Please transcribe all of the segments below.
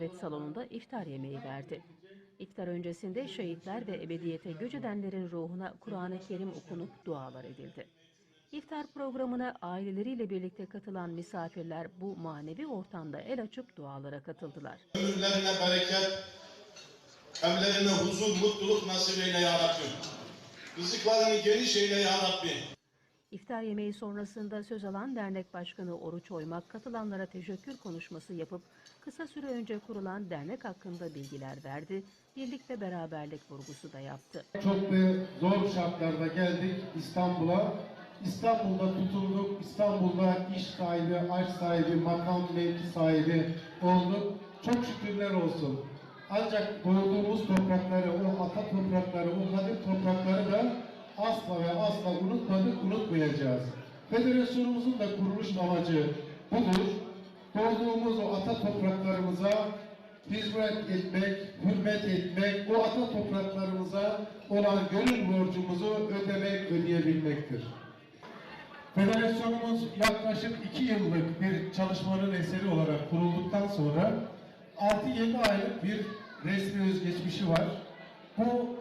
davet salonunda iftar yemeği verdi. İftar öncesinde şehitler ve ebediyete göç edenlerin ruhuna Kur'an-ı Kerim okunup dualar edildi. İftar programına aileleriyle birlikte katılan misafirler bu manevi ortamda el açıp dualara katıldılar. Ömürlerine bereket, evlerine huzur, mutluluk nasip eyle ya. Rızıklarını geniş eyle ya. İftar yemeği sonrasında söz alan dernek başkanı Oruç Oymak katılanlara teşekkür konuşması yapıp kısa süre önce kurulan dernek hakkında bilgiler verdi, birlik ve beraberlik vurgusu da yaptı. Çok zor şartlarda geldik İstanbul'a. İstanbul'da tutulduk. İstanbul'da iş sahibi, aş sahibi, makam mevki sahibi olduk. Çok şükürler olsun. Ancak doğduğumuz toprakları, o ata toprakları, o kadim toprakları da asla ve asla unutmadık, unutmayacağız. Federasyonumuzun da kuruluş amacı budur. Doğduğumuz o ata topraklarımıza hizmet etmek, hürmet etmek, o ata topraklarımıza olan gönül borcumuzu ödemek, ödeyebilmektir. Federasyonumuz yaklaşık iki yıllık bir çalışmanın eseri olarak kurulduktan sonra 6-7 aylık bir resmi özgeçmişi var. Bu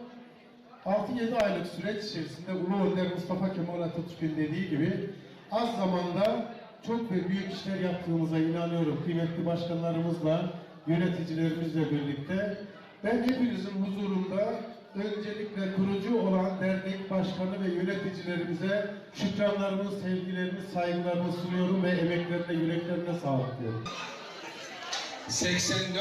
6-7 aylık süreç içerisinde Ulu Önder Mustafa Kemal Atatürk'ün dediği gibi az zamanda çok ve büyük işler yaptığımıza inanıyorum. Kıymetli başkanlarımızla, yöneticilerimizle birlikte. Ben hepinizin huzurunda öncelikle kurucu olan dernek başkanı ve yöneticilerimize şükranlarımı, sevgilerimi, saygılarımı sunuyorum ve emeklerine, yüreklerine sağlık diyorum. 84